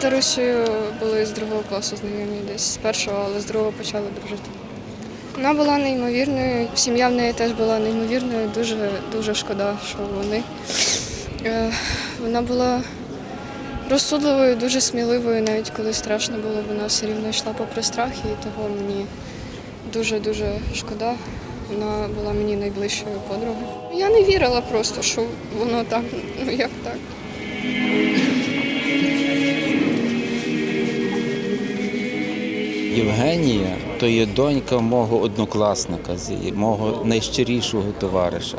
Марусею були з другого класу знайомі, десь з першого, але з другого почали дружити. Вона була неймовірною, сім'я в неї теж була неймовірною, дуже, дуже шкода, що вони. Е, Вона була розсудливою, дуже сміливою, навіть коли страшно було, вона все рівно йшла попри страх, і того мені дуже-дуже шкода. Вона була мені найближчою подругою. Я не вірила просто, що воно так, ну як так. Євгенія то є донька мого однокласника, мого найщирішого товариша.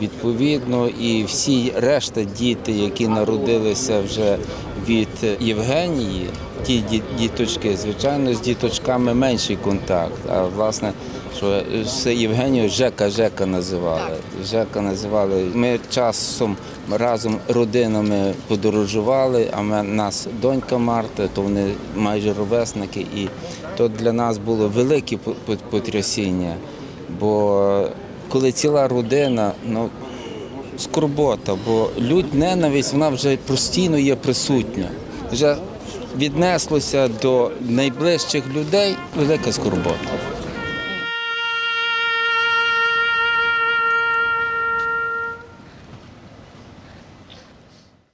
Відповідно, і всі решта діти, які народилися вже від Євгенії, ті діточки, звичайно, з діточками менший контакт. А власне, що все Євгенію Жека Жека називали. Жека називали. Ми часом разом родинами подорожували, а в нас донька Марта, то вони майже ровесники. І то для нас було велике по- по- потрясіння. Бо коли ціла родина, ну скорбота, бо лють ненависть вона вже постійно є присутня. Вже віднеслося до найближчих людей велика скорбота.